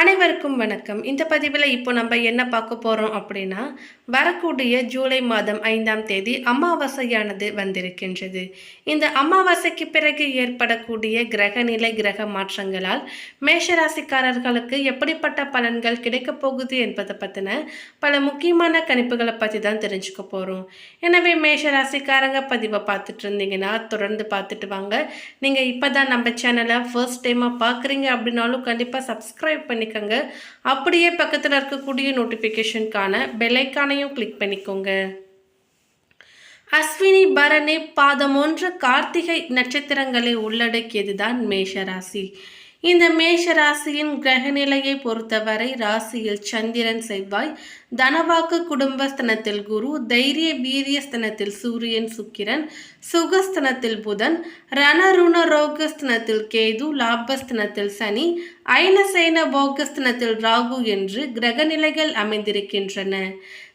அனைவருக்கும் வணக்கம். இந்த பதிவில் இப்போ நம்ம என்ன பார்க்க போகிறோம் அப்படின்னா வரக்கூடிய ஜூலை மாதம் ஐந்தாம் தேதி அமாவாசையானது வந்திருக்கின்றது. இந்த அமாவாசைக்கு பிறகு ஏற்படக்கூடிய கிரக நிலை கிரக மாற்றங்களால் மேஷராசிக்காரர்களுக்கு எப்படிப்பட்ட பலன்கள் கிடைக்கப் போகுது என்பதை பற்றின பல முக்கியமான கணிப்புகளை பற்றி தான் தெரிஞ்சுக்க போகிறோம் எனவே மேஷராசிக்காரங்க பதிவை பார்த்துட்டு இருந்தீங்கன்னா தொடர்ந்து பார்த்துட்டு வாங்க. நீங்கள் இப்போ தான் நம்ம சேனலை ஃபர்ஸ்ட் டைமாக பார்க்குறீங்க அப்படின்னாலும் கண்டிப்பாக சப்ஸ்கிரைப் பண்ணிக்கோங்க. அப்படியே பக்கத்தில் இருக்கக்கூடிய நோட்டிஃபிகேஷனுக்கான பெல்லைக்கானையும் கிளிக் பண்ணிக்கோங்க. அஸ்வினி பரணி பாதம் ஒன்று கார்த்திகை நட்சத்திரங்களை உள்ளடக்கியதுதான் மேஷராசி. இந்த மேஷ ராசியின் கிரகநிலையை பொறுத்தவரை ராசியில் சந்திரன் செவ்வாய் தனவாக்கு குடும்பஸ்தனத்தில் குரு தைரிய வீரியஸ்தனத்தில் சூரியன் சுக்கிரன் சுகஸ்தனத்தில் புதன் ரணருண ரோகஸ்தனத்தில் கேது லாபஸ்தனத்தில் சனி ஐனசைன போகஸ்தனத்தில் ராகு என்று கிரகநிலைகள் அமைந்திருக்கின்றன.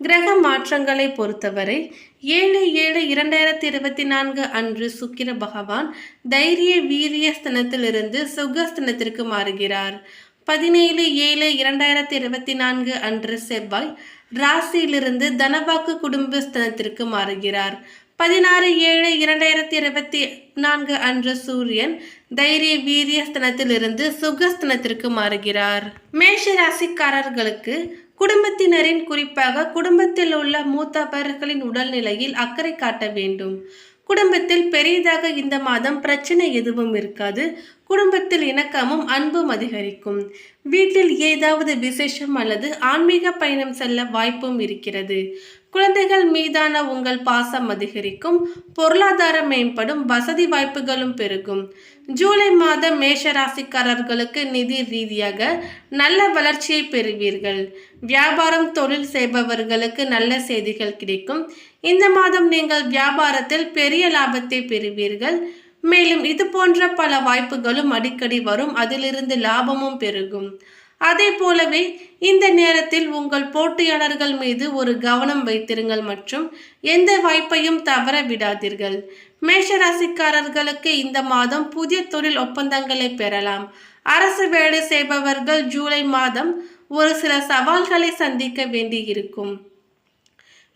கிரக மாற்றங்களை பொறுத்தவரை ஏழு ஏழு இரண்டாயிரத்தி இருபத்தி நான்கு அன்று சுக்கிர பகவான் தைரிய வீரிய ஸ்தனத்திலிருந்து சுகஸ்தனத்திற்கு மாறுகிறார். பதினேழு ஏழு இரண்டாயிரத்தி இருபத்தி நான்கு அன்று செவ்வாய் ராசியிலிருந்து தனவாக்கு குடும்பஸ்தனத்திற்கு மாறுகிறார். பதினாறு ஏழு இரண்டாயிரத்தி இருபத்தி நான்கு அன்று சூரியன் தைரிய வீரிய ஸ்தனத்திலிருந்து சுகஸ்தனத்திற்கு மாறுகிறார். மேஷ ராசிக்காரர்களுக்கு குடும்பத்தினரின் குறிப்பாக குடும்பத்தில் உள்ள மூத்தவர்களின் உடல்நிலையில் அக்கறை காட்ட வேண்டும். குடும்பத்தில் பெரியதாக இந்த மாதம் பிரச்சனை எதுவும் இருக்காது. குடும்பத்தில் இணக்கமும் அன்பும் அதிகரிக்கும். வீட்டில் ஏதாவது விசேஷம் அல்லது ஆன்மீக பயணம் செல்ல வாய்ப்பும் இருக்கிறது. குழந்தைகள் மீதான உங்கள் பாசம் அதிகரிக்கும். பொருளாதாரம் மேம்படும். வசதி வாய்ப்புகளும் பெருகும். ஜூலை மாத மேஷ ராசிக்காரர்களுக்கு நிதி ரீதியாக நல்ல வளர்ச்சியை பெறுவீர்கள். வியாபாரம் தொழில் செய்பவர்களுக்கு நல்ல செய்திகள் கிடைக்கும். இந்த மாதம் நீங்கள் வியாபாரத்தில் பெரிய லாபத்தை பெறுவீர்கள். மேலும் இது போன்ற பல வாய்ப்புகளும் அடிக்கடி வரும். அதிலிருந்து லாபமும் பெருகும். அதே போலவே இந்த நேரத்தில் உங்கள் போட்டியாளர்கள் மீது ஒரு கவனம் வைத்திருங்கள் மற்றும் எந்த வாய்ப்பையும் தவற விடாதீர்கள். மேஷராசிக்காரர்களுக்கு இந்த மாதம் புதிய தொழில் ஒப்பந்தங்களை பெறலாம். அரசு வேலை செய்பவர்கள் ஜூலை மாதம் ஒரு சில சவால்களை சந்திக்க வேண்டியிருக்கும்.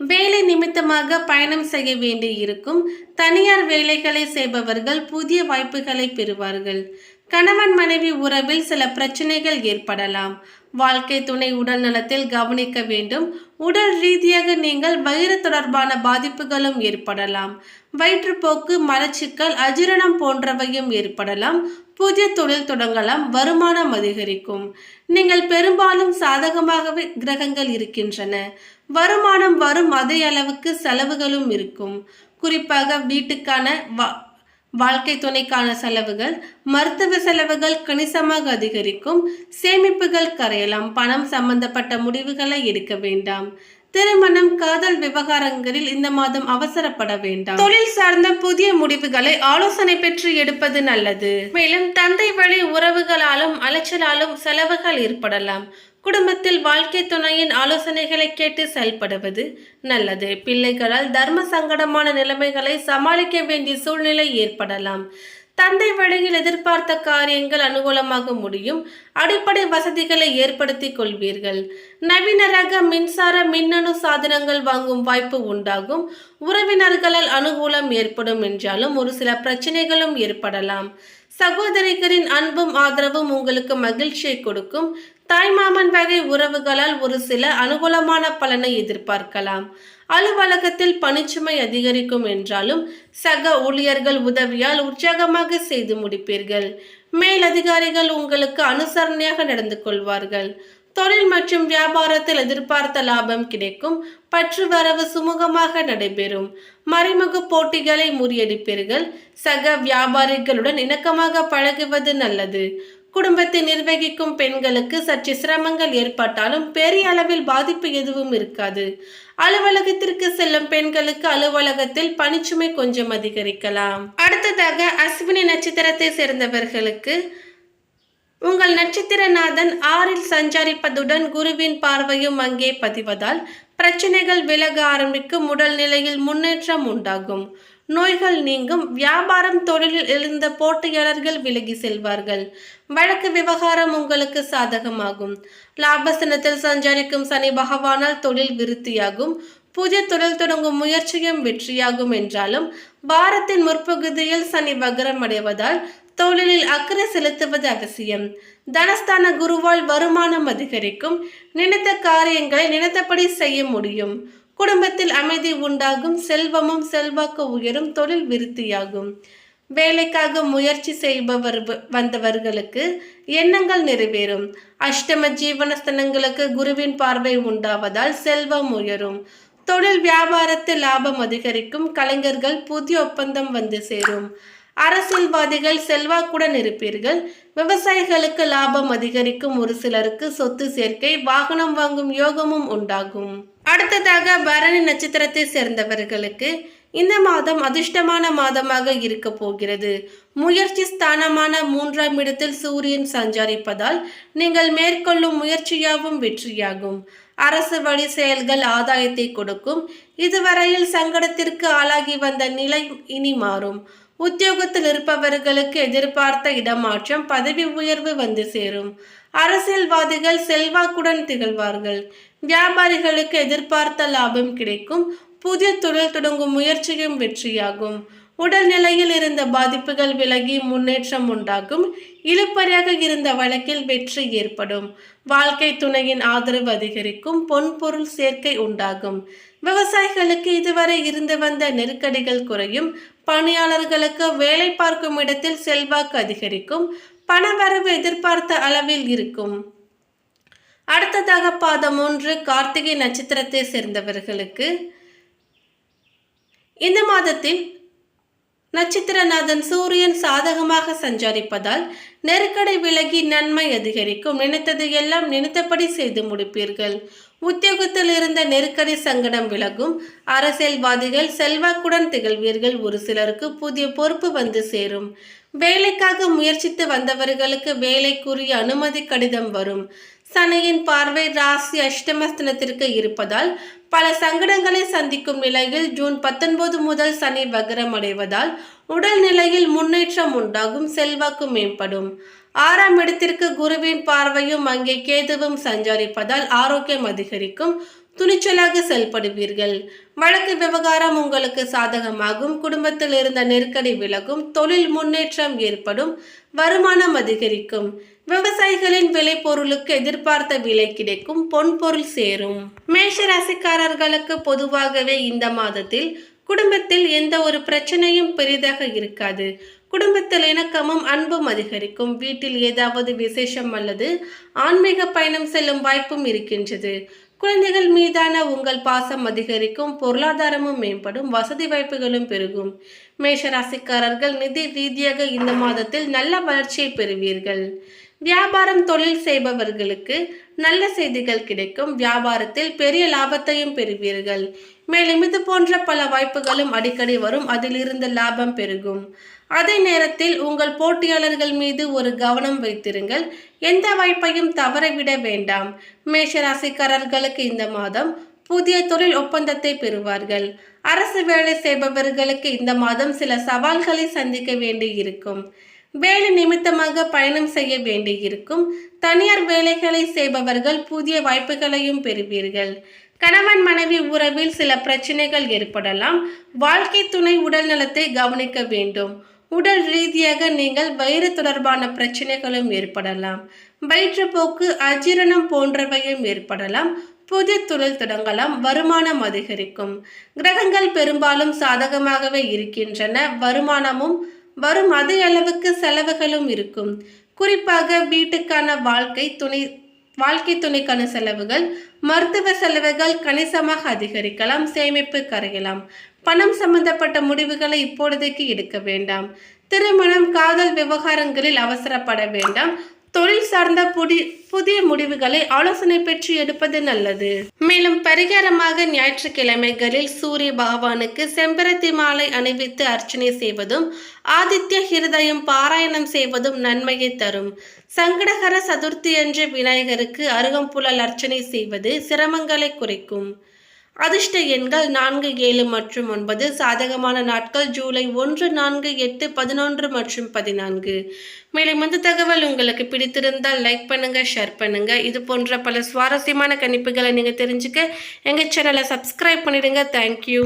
வேலை நிமித்தமாக பயணம் செய்ய வேண்டி இருக்கும் தனியார் வேலைகளை செய்பவர்கள் புதிய வாய்ப்புகளை பெறுவார்கள். கணவன் மனைவி உறவில் சில பிரச்சனைகள் ஏற்படலாம். வாழ்க்கை துணை உடல் நலத்தில் கவனிக்க வேண்டும். உடல் ரீதியாக நீங்கள் வயிறு தொடர்பான பாதிப்புகளும் ஏற்படலாம். வயிற்றுப்போக்கு மலச்சிக்கல் அஜீரணம் போன்றவையும் ஏற்படலாம். புதிய தொழில் தொடங்கலாம். வருமானம் அதிகரிக்கும். நீங்கள் பெரும்பாலும் சாதகமாகவே கிரகங்கள் இருக்கின்றன. வருமானம் வரும் அதே அளவுக்கு செலவுகளும் இருக்கும். குறிப்பாக வீட்டுக்கான வா வாழ்க்கை துணைக்கான செலவுகள் மருத்துவ செலவுகள் கணிசமாக அதிகரிக்கும். சேமிப்புகள் கரையலாம். பணம் சம்பந்தப்பட்ட முடிவுகளை எடுக்க வேண்டாம். திருமணம் காதல் விவகாரங்களில் இந்த மாதம் அவசரப்பட வேண்டாம். தொழில் சார்ந்த புதிய முடிவுகளை ஆலோசனை பெற்று எடுப்பது நல்லது. மேலும் தந்தை வழி உறவுகளாலும் அலைச்சலாலும் செலவுகள் ஏற்படலாம். குடும்பத்தில் வாழ்க்கை துணையின் ஆலோசனைகளை கேட்டு செயல்படுவது நல்லது. பிள்ளைகளால் தர்ம சங்கடமான நிலைமைகளை சமாளிக்க வேண்டிய சூழ்நிலை ஏற்படலாம். தந்தை வழியில் எதிர்பார்த்த காரியங்கள் அனுகூலமாக முடியும். அடிப்படை வசதிகளை ஏற்படுத்தி கொள்வீர்கள். நவீன ரக மின்சார மின்னணு சாதனங்கள் வாங்கும் வாய்ப்பு உண்டாகும். உறவினர்களால் அனுகூலம் ஏற்படும் என்றாலும் ஒரு சில பிரச்சனைகளும் ஏற்படலாம். சகோதரிகளின் அன்பும் ஆதரவும் உங்களுக்கு மகிழ்ச்சியை கொடுக்கும். தாய்மாமன் வகை உறவுகளால் ஒரு சில அனுகூலமான பலனை எதிர்பார்க்கலாம். அலுவலகத்தில் பணிச்சுமை அதிகரிக்கும் என்றாலும் சக ஊழியர்கள் உதவியால் உற்சாகமாக செய்து முடிப்பீர்கள். மேலதிகாரிகள் உங்களுக்கு அனுசரணையாக நடந்து கொள்வார்கள். தொழில் மற்றும் வியாபாரத்தில் எதிர்பார்த்த லாபம் கிடைக்கும். பற்று வரவு சுமூகமாக நடைபெறும். மறைமுக போட்டிகளை முறியடிப்பீர்கள். சக வியாபாரிகளுடன் இணக்கமாக பழகுவது நல்லது. குடும்பத்தை நிர்வகிக்கும் பெண்களுக்கு சற்று சிரமங்கள் ஏற்பட்டாலும் பெரிய அளவில் பாதிப்பு எதுவும் இருக்காது. அலுவலகத்திற்கு செல்லும் பெண்களுக்கு அலுவலகத்தில் பணிச்சுமை கொஞ்சம் அதிகரிக்கலாம். அடுத்ததாக அஸ்வினி நட்சத்திரத்தை சேர்ந்தவர்களுக்கு உங்கள் நட்சத்திரநாதன் ஆறில் சஞ்சரிப்பதுடன் குருவின் பார்வையும் அங்கே பதிவதால் பிரச்சனைகள் விலக ஆரம்பிக்கும் உடல் நிலையில் முன்னேற்றம் உண்டாகும். நோய்கள் நீங்கும். வியாபாரம் தொழிலில் எழுந்த போட்டியாளர்கள் விலகி செல்வார்கள். வழக்கு விவகாரம் உங்களுக்கு சாதகமாகும். லாபஸ்தனத்தில் சஞ்சரிக்கும் சனி பகவானால் தொழில் விருத்தியாகும். புதிய தொழில் தொடங்கும் முயற்சியும் வெற்றியாகும் என்றாலும் பாரத்தின் முற்பகுதியில் சனி வக்ரம் அடைவதால் தொழிலில் அக்கறை செலுத்துவது அவசியம். தனஸ்தான குருவால் வருமானம் அதிகரிக்கும். நினைத்த காரியங்களை நினைத்தபடி செய்ய முடியும். குடும்பத்தில் அமைதி உண்டாகும் செல்வமும் செல்வாக்கு உயரும் தொழில் விருத்தியாகும். வேலைக்காக முயற்சி செய்பவர் வந்தவர்களுக்கு எண்ணங்கள் நிறைவேறும். அஷ்டம ஜீவனஸ்தனங்களுக்கு குருவின் பார்வை உண்டாவதால் செல்வம் உயரும். தொழில் வியாபாரத்தில் லாபம் அதிகரிக்கும் கலைஞர்கள் புதிய ஒப்பந்தம் வந்து சேரும். அரசியல்வாதிகள் செல்வாக்குடன் இருப்பீர்கள். விவசாயிகளுக்கு லாபம் அதிகரிக்கும் ஒரு சிலருக்கு சொத்து சேர்க்கை வாகனம் வாங்கும் யோகமும் உண்டாகும். அடுத்ததாக பரணி நட்சத்திரத்தை சேர்ந்தவர்களுக்கு இந்த மாதம் அதிர்ஷ்டமான மாதமாக இருக்க போகிறது. முயற்சி ஸ்தானமான மூன்றாம் இடத்தில் சூரியன் சஞ்சரிப்பதால் நீங்கள் மேற்கொள்ளும் முயற்சியாகவும் வெற்றியாகும். அரசு வழி செயல்கள் ஆதாயத்தை கொடுக்கும். இதுவரையில் சங்கடத்திற்கு ஆளாகி வந்த நிலை இனி மாறும். உத்தியோகத்தில் இருப்பவர்களுக்கு எதிர்பார்த்த இடமாற்றம் பதவி உயர்வு வந்து சேரும். அரசியல்வாதிகள் செல்வாக்குடன் திகழ்வார்கள். வியாபாரிகளுக்கு எதிர்பார்த்த லாபம் கிடைக்கும். புதிய தொழில் தொடங்கும் முயற்சியும் வெற்றியாகும். உடல்நிலையில் இருந்த பாதிப்புகள் விலகி முன்னேற்றம் உண்டாகும். இழுப்பறையாக இருந்த வழக்கில் வெற்றி ஏற்படும். வாழ்க்கை துணையின் ஆதரவு அதிகரிக்கும். பொன்பொருள் சேர்க்கை உண்டாகும். விவசாயிகளுக்கு இதுவரை இருந்து வந்த நெருக்கடிகள் குறையும். பணியாளர்களுக்கு வேலை பார்க்கும் இடத்தில் செல்வாக்கு அதிகரிக்கும். பணவரவு எதிர்பார்த்த அளவில் இருக்கும். அடுத்ததாக பாதம் ஒன்று கார்த்திகை நட்சத்திரத்தை சேர்ந்தவர்களுக்கு. இந்த மாதத்தில் நட்சத்திரநாதன் சூரியன் சாதகமாக சஞ்சரிப்பதால் நெருக்கடி விலகி நன்மை அதிகரிக்கும். நினைத்தது எல்லாம் நினைத்தபடி செய்து முடிப்பீர்கள். உத்தியோகத்தில் இருந்த நெருக்கடி சங்கடம் விலகும். அரசியல்வாதிகள் செல்வாக்குடன் திகழ்வீர்கள். ஒரு சிலருக்கு புதிய பொறுப்பு வந்து சேரும். வேலைக்காக முயற்சித்து வந்தவர்களுக்கு வேலைக்குரிய அனுமதி கடிதம் வரும். சனியின் பார்வை ராசி அஷ்டமஸ்தனத்திற்கு இருப்பதால் பல சங்கடங்களை சந்திக்கும் நிலையில் ஜூன் பத்தொன்பது முதல் சனி வக்ரம் அடைவதால் உடல் நிலையில் முன்னேற்றம் உண்டாகும் செல்வாக்கு மேம்படும். ஆறாம் இடத்திற்கு குருவின் பார்வையும் அங்கே கேதுவும் சஞ்சரிப்பதால் ஆரோக்கியம் அதிகரிக்கும் துணிச்சலாக செயல்படுவீர்கள். வழக்கு விவகாரம் உங்களுக்கு சாதகமாகும் குடும்பத்தில் இருந்த நெருக்கடி விலகும் தொழில் முன்னேற்றம் ஏற்படும் வருமானம் அதிகரிக்கும். விவசாயிகளின் விலை பொருளுக்கு எதிர்பார்த்த விலை கிடைக்கும் பொன் பொருள் சேரும். மேஷ ராசிக்காரர்களுக்கு பொதுவாகவே இந்த மாதத்தில் குடும்பத்தில் எந்த ஒரு பிரச்சனையும் பெரிதாக இருக்காது. குடும்பத்தில் இணக்கமும் அன்பும் அதிகரிக்கும். வீட்டில் ஏதாவது விசேஷம் அல்லது ஆன்மீக பயணம் செல்லும் வாய்ப்பும் இருக்கின்றது. குழந்தைகள் மீதான உங்கள் பாசம் அதிகரிக்கும் பொருளாதாரமும் மேம்படும் வசதி வாய்ப்புகளும் பெருகும். மேஷராசிக்காரர்கள் நிதி ரீதியாக இந்த மாதத்தில் நல்ல வளர்ச்சியை பெறுவீர்கள். வியாபாரம் தொழில் செய்பவர்களுக்கு நல்ல செய்திகள் கிடைக்கும். வியாபாரத்தில் பெரிய லாபத்தையும் பெறுவீர்கள். மேலும் இது போன்ற பல வாய்ப்புகளும் அடிக்கடி வரும். அதிலிருந்து லாபம் பெருகும். அதே நேரத்தில் உங்கள் போட்டியாளர்கள் மீது ஒரு கவனம் வைத்திருங்கள். எந்த வாய்ப்பையும் தவறவிட வேண்டாம். மேஷராசிக்காரர்களுக்கு இந்த மாதம் புதிய தொழில் ஒப்பந்தத்தை பெறுவார்கள். அரசு வேலை செய்பவர்களுக்கு இந்த மாதம் சில சவால்களை சந்திக்க வேண்டி இருக்கும் வேலை நிமித்தமாக பயணம் செய்ய வேண்டியிருக்கும். தனியார் வேலைகளை செய்பவர்கள் புதிய வாய்ப்புகளையும் பெறுவீர்கள். கணவன் மனைவி உறவில் சில பிரச்சனைகள் ஏற்படலாம். வாழ்க்கை துணை உடல் நலத்தை கவனிக்க வேண்டும். உடல் ரீதியாக நீங்கள் வயிறு தொடர்பான பிரச்சனைகளும் ஏற்படலாம். வயிற்றுப்போக்கு அஜீரணம் போன்றவையும் ஏற்படலாம். புதிய தொழில் தொடங்கலாம். வருமானம் அதிகரிக்கும். கிரகங்கள் பெரும்பாலும் சாதகமாகவே இருக்கின்றன. வருமானமும் வரும் அதே அளவுக்கு செலவுகளும் இருக்கும். குறிப்பாக வீட்டுக்கான வாழ்க்கை துணை வாழ்க்கை துணைக்கான செலவுகள் மருத்துவ செலவுகள் கணிசமாக அதிகரிக்கலாம் சேமிப்பு கரையலாம். பணம் சம்பந்தப்பட்ட முடிவுகளை இப்பொழுதைக்கு எடுக்க வேண்டாம். திருமணம் காதல் விவகாரங்களில் அவசரப்பட வேண்டாம். தொழில் சார்ந்த புதி புதிய முடிவுகளை ஆலோசனை பெற்று எடுப்பது நல்லது. மேலும் பரிகாரமாக ஞாயிற்றுக்கிழமைகளில் சூரிய பகவானுக்கு செம்பருத்தி மாலை அணிவித்து அர்ச்சனை செய்வதும் ஆதித்ய ஹிருதயம் பாராயணம் செய்வதும் நன்மையை தரும். சங்கடகர சதுர்த்தி அன்று விநாயகருக்கு அருகம்புலல் அர்ச்சனை செய்வது சிரமங்களை குறைக்கும். அதிர்ஷ்ட எண்கள் நான்கு ஏழு மற்றும் ஒன்பது. சாதகமான நாட்கள் ஜூலை ஒன்று நான்கு எட்டு பதினொன்று மற்றும் பதினான்கு. மேலும் இந்த தகவல் உங்களுக்கு பிடித்திருந்தால் லைக் பண்ணுங்க ஷேர் பண்ணுங்க. இது போன்ற பல சுவாரஸ்யமான கணிப்புகளை நீங்கள் தெரிஞ்சுக்க எங்கள் சேனலை சப்ஸ்கிரைப் பண்ணிடுங்க. தேங்க்யூ